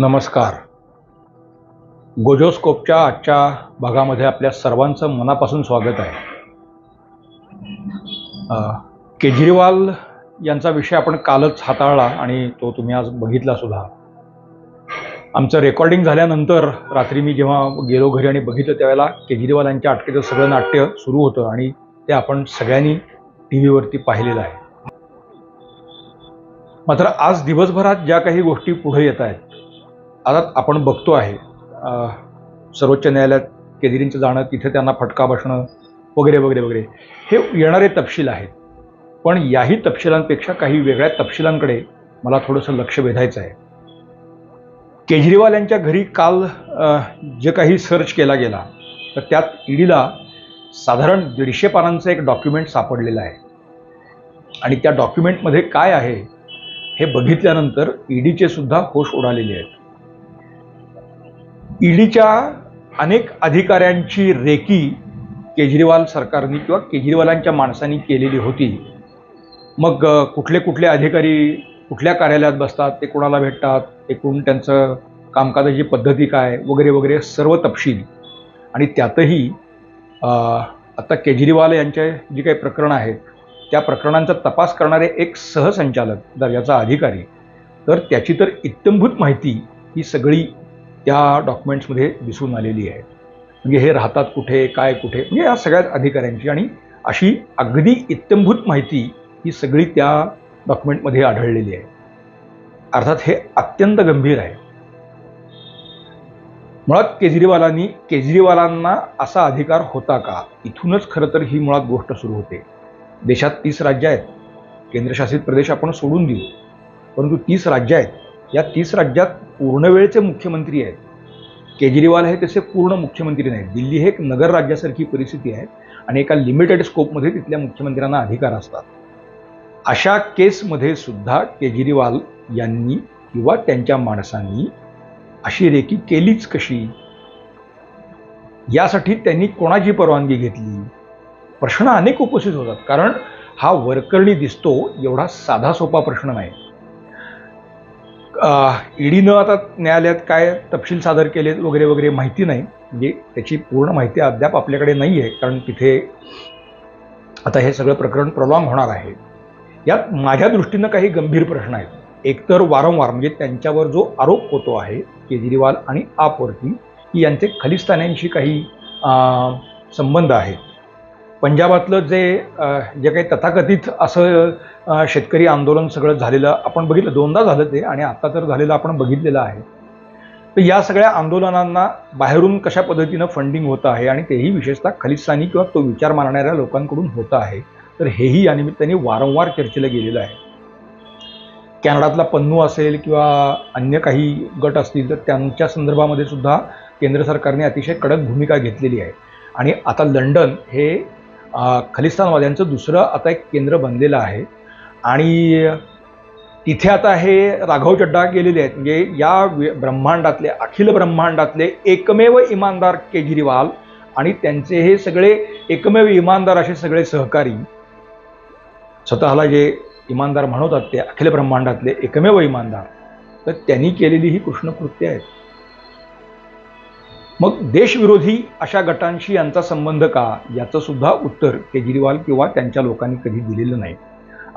नमस्कार. गोजोस्कोपच्या आजच्या भागामध्ये आपल्या सर्वांचं मनापासून स्वागत आहे. केजरीवाल यांचा विषय आपण कालच हाताळला आणि तो तुम्ही आज बघितला सुद्धा. आमचं रेकॉर्डिंग झाल्यानंतर रात्री मी जेव्हा गेलो घरी आणि बघितलं त्यावेळेला केजरीवाल यांच्या अटकेचं सगळं नाट्य सुरू होतं आणि ते आपण सगळ्यांनी टी व्हीवरती पाहिलेलं आहे. मात्र आज दिवसभरात ज्या काही गोष्टी पुढे येत आहेत आता आपण बघतो आहे सर्वोच्च न्यायालयात केजरींचं जाणं तिथे त्यांना फटका बसणं वगैरे वगैरे वगैरे. हे येणारे तपशील आहेत. पण याही तपशिलांपेक्षा काही वेगळ्या तपशिलांकडे मला थोडंसं लक्ष वेधायचं आहे. केजरीवाल यांच्या घरी काल जे काही सर्च केला गेला तर त्यात ईडीला साधारण दीडशे पानांचं एक डॉक्युमेंट सापडलेलं आहे. आणि त्या डॉक्युमेंटमध्ये काय आहे हे बघितल्यानंतर ईडीचे सुद्धा होश उडालेले आहेत. ईडीच्या अनेक अधिकाऱ्यांची रेकी केजरीवाल सरकारने किंवा केजरीवालांच्या माणसांनी केलेली होती. मग कुठले कुठले अधिकारी कुठल्या कार्यालयात बसतात ते कोणाला भेटतात एकूण त्यांचं कामकाजाची पद्धती काय वगैरे वगैरे सर्व तपशील. आणि त्यातही आता केजरीवाल यांचे जी काही प्रकरणं आहेत त्या प्रकरणांचा तपास करणारे एक सहसंचालक दर्जाचा अधिकारी. तर त्याची तर इत्यंभूत माहिती ही सगळी त्या डॉक्युमेंट्समध्ये दिसून आलेली आहे म्हणजे हे राहतात कुठे काय कुठे म्हणजे या सगळ्याच अधिकाऱ्यांची आणि अशी अगदी इत्यंभूत माहिती ही सगळी त्या डॉक्युमेंटमध्ये आढळलेली आहे. अर्थात हे अत्यंत गंभीर आहे. मुळात केजरीवालांनी केजरीवालांना असा अधिकार होता का? इथूनच खरं तर ही मुळात गोष्ट सुरू होते. देशात तीस राज्य आहेत. केंद्रशासित प्रदेश आपण सोडून देऊ. परंतु तीस राज्य आहेत. या तीस राज्यात पूर्णवेळचे मुख्यमंत्री आहेत. केजरीवाल हे तसे पूर्ण मुख्यमंत्री नाहीत. दिल्ली हे एक नगर राज्यासारखी परिस्थिती आहे आणि एका लिमिटेड स्कोपमध्ये तिथल्या मुख्यमंत्र्यांना अधिकार असतात. अशा केसमध्ये सुद्धा केजरीवाल यांनी किंवा त्यांच्या माणसांनी अशी रेकी केलीच कशी? यासाठी त्यांनी कोणाची परवानगी घेतली? प्रश्न अनेक उपस्थित होतात. कारण हा वरकरणी दिसतो एवढा साधा सोपा प्रश्न नाही. ईडीनं आता न्यायालयात काय तपशील सादर केले वगैरे वगैरे माहिती नाही. म्हणजे त्याची पूर्ण माहिती अद्याप आपल्याकडे नाही आहे. कारण तिथे आता हे सगळं प्रकरण प्रलॉंग होणार आहे. यात माझ्या दृष्टीनं काही गंभीर प्रश्न आहेत. एकतर वारंवार म्हणजे त्यांच्यावर जो आरोप होतो आहे केजरीवाल आणि आपवरती की यांचे खलिस्तान्यांशी काही संबंध आहेत. पंजाबातलं जे जे काही तथाकथित असं शेतकरी आंदोलन सगळं झालेलं आपण बघितलं दोनदा झालं ते आणि आता तर झालेलं आपण बघितलेलं आहे. तर या सगळ्या आंदोलनांना बाहेरून कशा पद्धतीनं फंडिंग होतं आहे आणि तेही विशेषतः खलिस्तानी किंवा तो विचार मानणाऱ्या लोकांकडून होतं आहे तर हेही या निमित्ताने वारंवार चर्चेला गेलेलं आहे. कॅनडातला पन्नू असेल किंवा अन्य काही गट असतील तर त्यांच्या संदर्भामध्ये सुद्धा केंद्र सरकारने अतिशय कडक भूमिका घेतलेली आहे. आणि आता लंडन हे खलिस्तानवाद्यांचं दुसरं आता एक केंद्र बनलेलं आहे. आणि तिथे आता हे राघव चड्डा गेलेले आहेत. म्हणजे या ब्रह्मांडातले अखिल ब्रह्मांडातले एकमेव इमानदार केजरीवाल आणि त्यांचे हे सगळे एकमेव इमानदार असे सगळे सहकारी स्वतःला जे इमानदार म्हणवतात ते अखिल ब्रह्मांडातले एकमेव इमानदार. तर त्यांनी केलेली ही कृष्णकृत्य आहेत. मग देशविरोधी अशा गटांशी यांचा संबंध का? याचं सुद्धा उत्तर केजरीवाल किंवा त्यांच्या लोकांनी कधी दिलेलं नाही.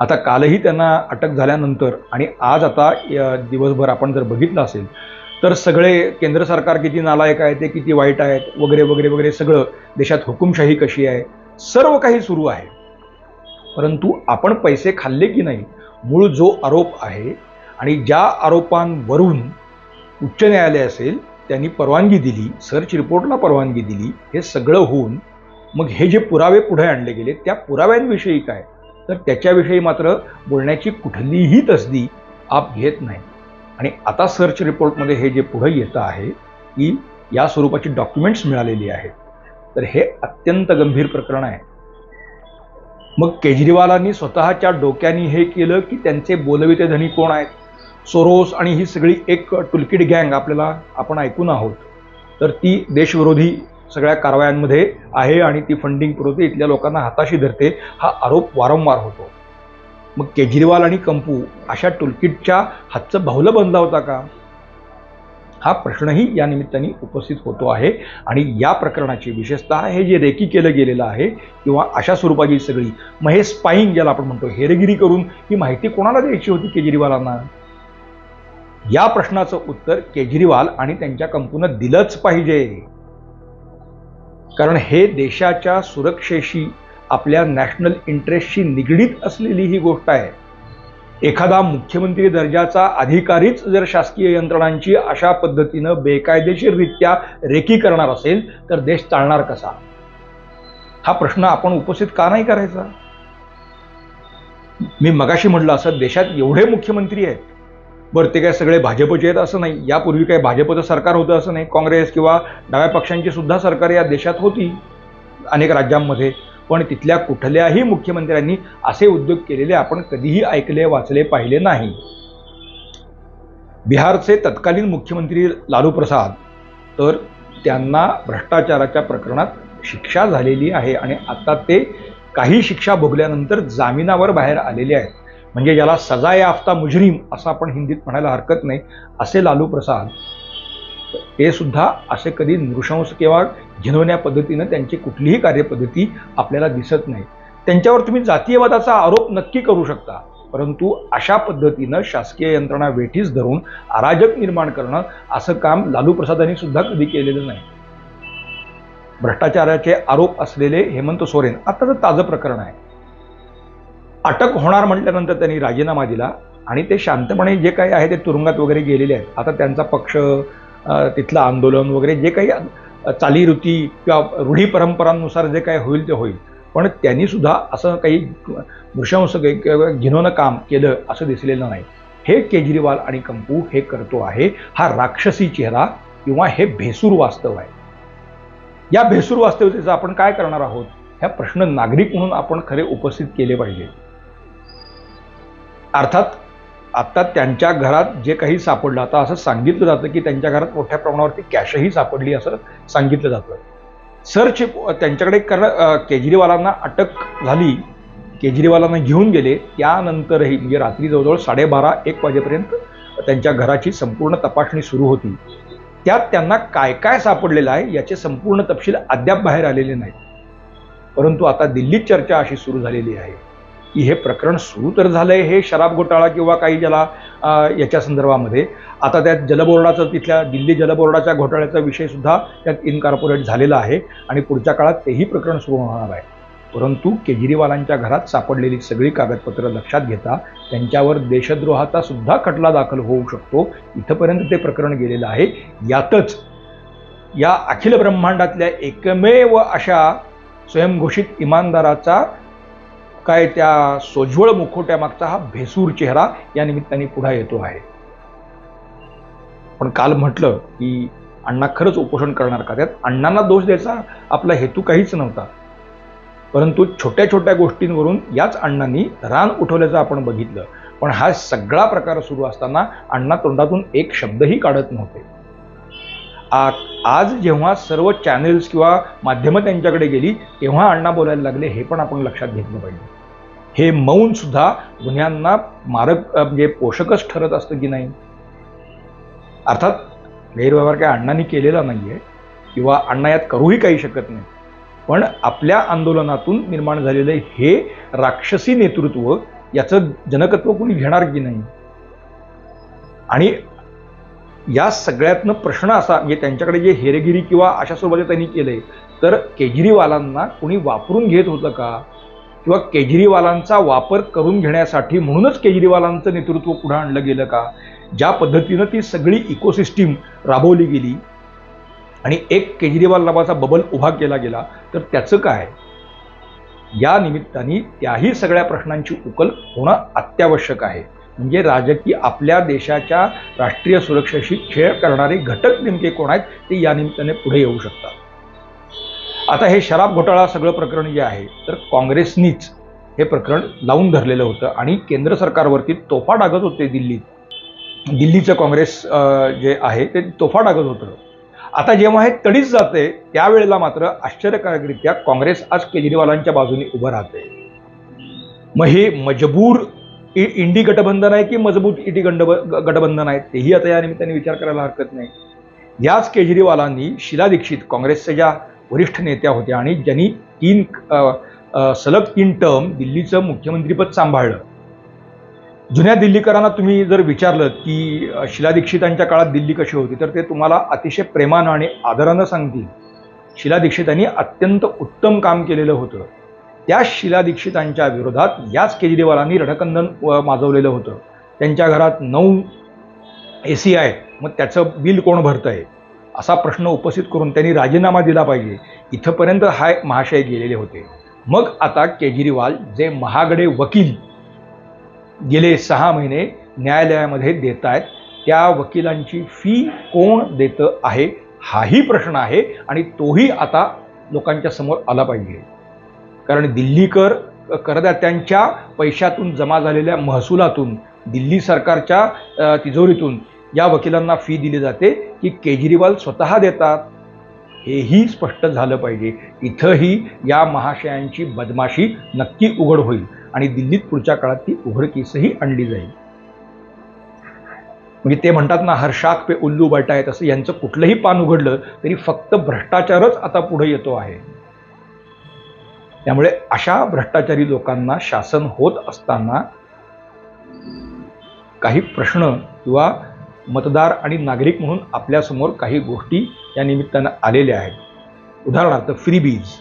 आता कालही त्यांना अटक झाल्यानंतर आणि आज आता या दिवसभर आपण जर बघितलं असेल तर सगळे केंद्र सरकार किती नालायक आहे ते किती वाईट आहेत वगैरे वगैरे वगैरे सगळं देशात हुकुमशाही कशी आहे सर्व काही सुरू आहे. परंतु आपण पैसे खाल्ले की नाही मूळ जो आरोप आहे आणि ज्या आरोपांवरून उच्च न्यायालय असेल त्यांनी परवानगी दिली सर्च रिपोर्टला परवानगी दिली हे सगळं होऊन मग हे जे पुरावे पुढे आणले गेले त्या पुराव्यांविषयी काय? तर त्याच्याविषयी मात्र बोलण्याची कुठलीही तसदी आप घेत नाही. आणि आता सर्च रिपोर्टमध्ये हे जे पुढे येतं आहे की या स्वरूपाची डॉक्युमेंट्स मिळालेली आहेत. तर हे अत्यंत गंभीर प्रकरण आहे. मग केजरीवालांनी स्वतःच्या डोक्याने हे केलं की त्यांचे बोलविते धनी कोण आहेत? सोरोस आणि ही सगळी एक टुलकिट गँग आपल्याला आपण ऐकून आहोत. तर ती देशविरोधी सगळ्या कारवायांमध्ये आहे आणि ती फंडिंग पुरवते इथल्या लोकांना हाताशी धरते हा आरोप वारंवार होतो. मग केजरीवाल आणि कंपू अशा टुलकिटच्या हातचं बाहुलं बनला होता का? हा प्रश्नही या निमित्ताने उपस्थित होतो आहे आणि या प्रकरणाची विशेषतः हे जे रेकी केलं गेलेलं आहे किंवा अशा स्वरूपाची सगळी मग हे स्पाईंग ज्याला आपण म्हणतो हेरगिरी करून ही माहिती कोणाला द्यायची होती केजरीवालांना? या प्रश्नाचं उत्तर केजरीवाल आणि त्यांच्या कंपनीनं दिलंच पाहिजे. कारण हे देशाच्या सुरक्षेशी आपल्या नॅशनल इंटरेस्टशी निगडीत असलेली ही गोष्ट आहे. एखादा मुख्यमंत्री दर्जाचा अधिकारीच जर शासकीय यंत्रणांची अशा पद्धतीनं बेकायदेशीररित्या रेकी करणार असेल तर देश चालणार कसा? हा प्रश्न आपण उपस्थित का नाही करायचा? मी मगाशी म्हटलं असं देशात एवढे मुख्यमंत्री आहेत बरं ते काय सगळे भाजपचे आहेत असं नाही. यापूर्वी काय भाजपचं सरकार होतं असं नाही. काँग्रेस किंवा डाव्या पक्षांची सुद्धा सरकार या देशात होती अनेक राज्यांमध्ये. पण तिथल्या कुठल्याही मुख्यमंत्र्यांनी असे उद्योग केलेले आपण कधीही ऐकले वाचले पाहिले नाही. बिहारचे तत्कालीन मुख्यमंत्री लालू प्रसाद तर त्यांना भ्रष्टाचाराच्या प्रकरणात शिक्षा झालेली आहे आणि आता ते काही शिक्षा भोगल्यानंतर जामिनावर बाहेर आलेले आहेत. म्हणजे ज्याला सजा आफ्ता मुजरीम असं आपण हिंदीत म्हणायला हरकत नाही असे लालू प्रसाद. ते सुद्धा असे कधी नृशंस किंवा झिनवण्या पद्धतीनं त्यांची कुठलीही कार्यपद्धती आपल्याला दिसत नाही. त्यांच्यावर तुम्ही जातीयवादाचा आरोप नक्की करू शकता परंतु अशा पद्धतीनं शासकीय यंत्रणा वेठीस धरून अराजक निर्माण करणं असं काम लालू प्रसादांनी सुद्धा कधी केलेलं नाही. भ्रष्टाचाराचे आरोप असलेले हेमंत सोरेन आताचं ताजं प्रकरण आहे. अटक होणार म्हटल्यानंतर त्यांनी राजीनामा दिला आणि ते शांतपणे जे काही आहे ते तुरुंगात वगैरे गेलेले आहेत. आता त्यांचा पक्ष तिथलं आंदोलन वगैरे जे काही चालीरुती चालीरीती किंवा रूढी परंपरांनुसार जे काही होईल ते होईल. पण त्यांनी सुद्धा असं काही भृशंस काही घिनवणं काम केलं असं दिसलेलं नाही. हे केजरीवाल आणि कंपू हे करतो आहे. हा राक्षसी चेहरा किंवा हे भेसूर वास्तव आहे. या भेसूर वास्तविकतेचा आपण काय करणार आहोत? ह्या प्रश्न नागरिक म्हणून आपण खरे उपस्थित केले पाहिजे अर्थात आता त्यांच्या घरात जे काही सापडलं आता असं सांगितलं जातं की त्यांच्या घरात मोठ्या प्रमाणावरती कॅशही सापडली असं सांगितलं जातं. सर्च त्यांच्याकडे कारण केजरीवालांना अटक झाली केजरीवालांना घेऊन गेले त्यानंतरही म्हणजे रात्री जवळजवळ साडेबारा एक वाजेपर्यंत त्यांच्या घराची संपूर्ण तपासणी सुरू होती. त्यात त्यांना काय काय सापडलेलं आहे याचे संपूर्ण तपशील अद्याप बाहेर आलेले नाहीत. परंतु आता दिल्लीत चर्चा अशी सुरू झालेली आहे. की हे प्रकरण सुरू तर झालंय हे शराब घोटाळा किंवा काही ज्याला याच्या संदर्भामध्ये. आता त्यात जलबोर्डाचं तिथल्या दिल्ली जलबोर्डाच्या घोटाळ्याचा विषयसुद्धा त्यात इनकॉर्पोरेट झालेला आहे आणि पुढच्या काळात तेही प्रकरण सुरू होणार आहे. परंतु केजरीवालांच्या घरात सापडलेली सगळी कागदपत्रं लक्षात घेता त्यांच्यावर देशद्रोहाचा सुद्धा खटला दाखल होऊ शकतो. इथंपर्यंत ते प्रकरण गेलेलं आहे. यातच या अखिल ब्रह्मांडातल्या एकमेव अशा स्वयंघोषित इमानदाराचा काय त्या सोज्वळ मुखोट्यामागचा हा भेसूर चेहरा या निमित्ताने पुढे येतो आहे. पण काल म्हटलं की अण्णा खरंच उपोषण करणार का? त्यात अण्णांना दोष द्यायचा आपला हेतू काहीच नव्हता. परंतु छोट्या छोट्या गोष्टींवरून याच अण्णांनी रान उठवल्याचं आपण बघितलं. पण हा सगळा प्रकार सुरू असताना अण्णा तोंडातून एक शब्दही काढत नव्हते. आ- आज जेव्हा सर्व चॅनेल्स किंवा माध्यमं त्यांच्याकडे गेली तेव्हा अण्णा बोलायला लागले हे पण आपण लक्षात घेतलं पाहिजे. हे मौन सुद्धा गुन्ह्यांना मारक म्हणजे पोषकच ठरत असतं की नाही? अर्थात गैरव्यवहार काय अण्णांनी केलेला नाही आहे किंवा अण्णा यात करूही काही शकत नाही. पण आपल्या आंदोलनातून निर्माण झालेलं हे राक्षसी नेतृत्व याचं जनकत्व कुणी घेणार की नाही? आणि या सगळ्यातनं प्रश्न असा म्हणजे त्यांच्याकडे जे हेरेगिरी किंवा अशा स्वरूपाचे त्यांनी केलंय तर केजरीवालांना कोणी वापरून घेत होतं का? किंवा केजरीवालांचा वापर करून घेण्यासाठी म्हणूनच केजरीवालांचं नेतृत्व पुढं आणलं गेलं का? ज्या पद्धतीनं ती सगळी इकोसिस्टीम राबवली गेली आणि एक केजरीवाल नावाचा बबल उभा केला गेला तर त्याचं काय? या निमित्ताने त्याही सगळ्या प्रश्नांची उकल होणं अत्यावश्यक आहे. म्हणजे राजकीय आपल्या देशाच्या राष्ट्रीय सुरक्षेशी खेळ करणारे घटक नेमके कोण आहेत ते या निमित्ताने पुढे येऊ शकतात. आता हे शराब घोटाळा सगळं प्रकरण जे आहे तर काँग्रेसनीच हे प्रकरण लावून धरलेलं होतं आणि केंद्र सरकारवरती तोफा डागत होते दिल्लीत. दिल्लीचं काँग्रेस जे आहे ते तोफा डागत होतं. आता जेव्हा हे तडीच जाते त्यावेळेला मात्र आश्चर्यकारकरित्या काँग्रेस आज केजरीवालांच्या बाजूने उभं राहते. मग हे मजबूर इ- इंडी गठबंधन आहे की मजबूत इटी गंड गठबंधन आहे? तेही आता या निमित्ताने विचार करायला हरकत नाही. याच केजरीवालांनी शिला दीक्षित काँग्रेसच्या ज्या वरिष्ठ नेत्या होत्या आणि ज्यांनी तीन सलग तीन टर्म दिल्लीचं मुख्यमंत्रीपद सांभाळलं. जुन्या दिल्लीकरांना तुम्ही जर विचारलं की शिला दीक्षितांच्या काळात दिल्ली कशी होती तर ते तुम्हाला अतिशय प्रेमानं आणि आदरानं सांगतील. शिला दीक्षितांनी अत्यंत उत्तम काम केलेलं होतं. त्या शिला दीक्षितांच्या विरोधात याच केजरीवालांनी रणकंदन माजवलेलं होतं. त्यांच्या घरात नऊ ए सी आहेत. मग त्याचं बिल कोण भरतं आहे असा प्रश्न उपस्थित करून त्यांनी राजीनामा दिला पाहिजे. इथंपर्यंत हा महाशय गेलेले होते. मग आता केजरीवाल जे महागडे वकील गेले सहा महिने न्यायालयामध्ये देत आहेत त्या वकिलांची फी कोण देतं आहे? हाही प्रश्न आहे आणि तोही आता लोकांच्या समोर आला पाहिजे. कारण दिल्लीकर करदात्यांच्या पैशातून जमा झालेल्या महसुलातून दिल्ली सरकारच्या तिजोरीतून या वकिलांना फी दिली जाते. की केजरीवाल स्वतः देतात हेही स्पष्ट झालं पाहिजे. इथंही या महाशयांची बदमाशी नक्की उघड होईल आणि दिल्लीत पुढच्या काळात ती उघडकीसही आणली जाईल. म्हणजे ते म्हणतात ना हर्षाक पे उल्लू बटा आहे तसं यांचं कुठलंही पान उघडलं तरी फक्त भ्रष्टाचारच आता पुढे येतो आहे. त्यामुळे अशा भ्रष्टाचारी लोकांना शासन होत असताना काही प्रश्न किंवा मतदार आणि नागरिक म्हणून आपल्यासमोर काही गोष्टी या निमित्तानं आलेल्या आहेत. उदाहरणार्थ फ्रीबीज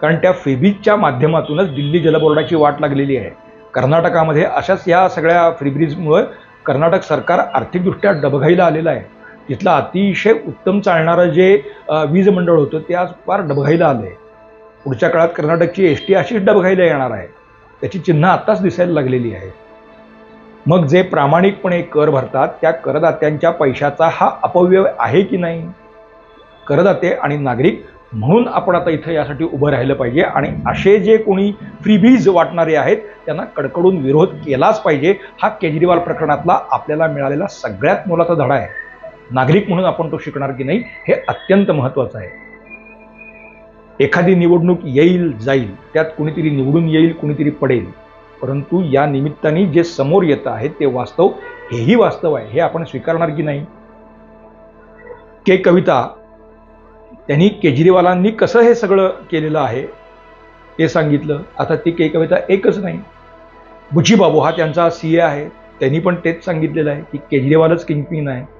कारण त्या फ्रीबीजच्या माध्यमातूनच दिल्ली जलबोर्डाची वाट लागलेली आहे. कर्नाटकामध्ये अशाच या सगळ्या फ्रीब्रीजमुळं कर्नाटक सरकार आर्थिकदृष्ट्या डबघाईला आलेलं आहे. तिथलं अतिशय उत्तम चालणारं जे वीज मंडळ होतं ते आज फार डबघाईला आलं आहे पुढच्या काळात कर्नाटकची एस टी अशीच डबघाईला येणार आहे. त्याची चिन्ह आत्ताच दिसायला लागलेली आहे. मग जे प्रामाणिकपणे कर भरतात त्या करदात्यांच्या पैशाचा हा अपव्यय आहे की नाही? करदाते आणि नागरिक म्हणून आपण आता इथं यासाठी उभं राहिलं पाहिजे आणि असे जे कोणी फ्रीबीज वाटणारे आहेत त्यांना कडकडून विरोध केलाच पाहिजे. हा केजरीवाल प्रकरणातला आपल्याला मिळालेला सगळ्यात मोलाचा धडा आहे. नागरिक म्हणून आपण तो शिकणार की नाही हे अत्यंत महत्त्वाचं आहे. एखादी निवडणूक येईल जाईल. त्यात कुणीतरी निवडून येईल कुणीतरी पडेल. परंतु या निमित्ताने जे समोर येतं आहे ते वास्तव हेही वास्तव आहे हे आपण स्वीकारणार की नाही? के कविता त्यांनी केजरीवालांनी कसं हे सगळं केलेलं आहे ते सांगितलं. आता ती के कविता एकच नाही. बुजीबाबू हा त्यांचा सी ए आहे. त्यांनी पण तेच सांगितलेलं आहे की केजरीवालच किंगपिन आहे.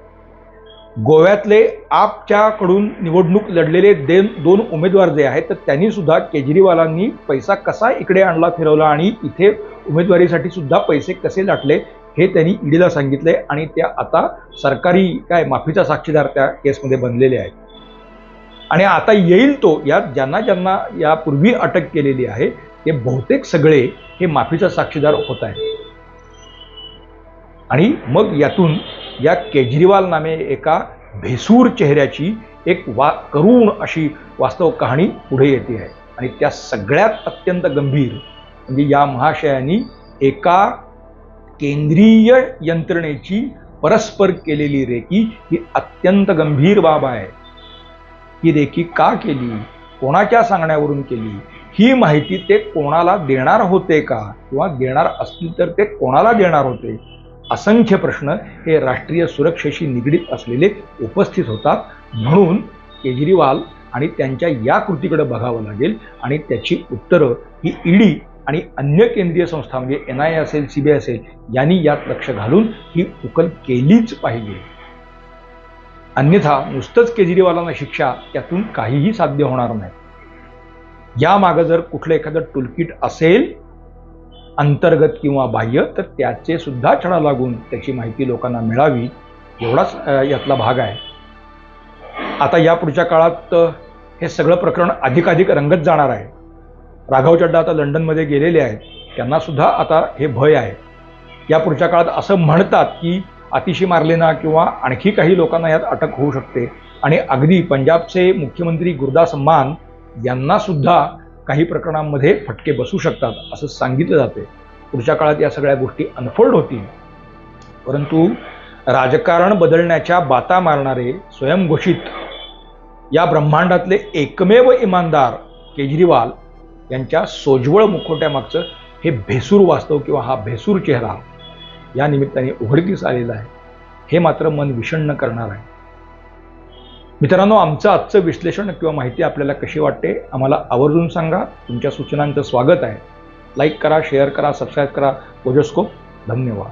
गोव्यातले आपच्याकडून निवडणूक लढलेले दे दोन उमेदवार जे आहेत तर त्यांनी सुद्धा केजरीवालांनी पैसा कसा इकडे आणला फिरवला आणि इथे उमेदवारीसाठी सुद्धा पैसे कसे लाटले हे त्यांनी ईडीला सांगितले आणि त्या आता सरकारी काय माफीचा साक्षीदार त्या केसमध्ये बनलेले आहेत. आणि आता येईल तो यात ज्यांना ज्यांना यापूर्वी अटक केलेली आहे ते बहुतेक सगळे हे माफीचा साक्षीदार होत आहेत. आणि मग यातून या केजरीवाल नामे एका भेसूर चेहऱ्याची एक वा करुण अशी वास्तव कहाणी पुढे येते आहे. आणि त्या सगळ्यात अत्यंत गंभीर म्हणजे या महाशयांनी एका केंद्रीय यंत्रणेची परस्पर केलेली रेकी ही अत्यंत गंभीर बाब आहे. ही रेकी का केली? कोणाच्या सांगण्यावरून केली? ही माहिती ते कोणाला देणार होते का? किंवा देणार असतील तर ते कोणाला देणार होते? असंख्य प्रश्न हे राष्ट्रीय सुरक्षेशी निगडीत असलेले उपस्थित होतात. म्हणून केजरीवाल आणि त्यांच्या या कृतीकडे बघावं लागेल आणि त्याची उत्तरं ही ईडी आणि अन्य केंद्रीय संस्था म्हणजे एन आय असेल सी बी आय असेल यांनी यात लक्ष घालून ही उकल केलीच पाहिजे. अन्यथा नुसतंच केजरीवालांना शिक्षा त्यातून काहीही साध्य होणार नाही. यामागं जर कुठलं एखादं टुलकिट असेल अंतर्गत किंवा बाह्य तर त्याचे सुद्धा छडा लागून त्याची माहिती लोकांना मिळावी एवढाच यातला भाग आहे. आता या पुढच्या काळात हे सगळं प्रकरण अधिकाधिक रंगत जाणार आहे. राघव चड्डा आता लंडनमध्ये गेलेले आहेत. त्यांना सुद्धा आता हे भय आहे. या पुढच्या काळात असं म्हणतात की अतिशी मारलेना किंवा आणखी काही लोकांना यात अटक होऊ शकते. आणि अगदी पंजाबचे मुख्यमंत्री गुरदास मान यांना सुद्धा काही प्रकरणांमध्ये फटके बसू शकतात असं सांगितलं जाते पुढच्या काळात या सगळ्या गोष्टी अनफोल्ड होतील. परंतु राजकारण बदलण्याच्या बाता मारणारे स्वयंघोषित या ब्रह्मांडातले एकमेव इमानदार केजरीवाल यांच्या सोज्वळ मुखोट्यामागचं हे भेसूर वास्तव किंवा हा भेसूर चेहरा या निमित्ताने उघडकीस आलेला आहे. हे मात्र मन विषण्ण करणार आहे. मित्रांनो आमचं आजचं विश्लेषण किंवा माहिती आपल्याला कशी वाटते आम्हाला आवर्जून सांगा. तुमच्या सूचनांचं स्वागत आहे. लाईक करा शेअर करा सबस्क्राईब करा. ओजोस्कोप धन्यवाद.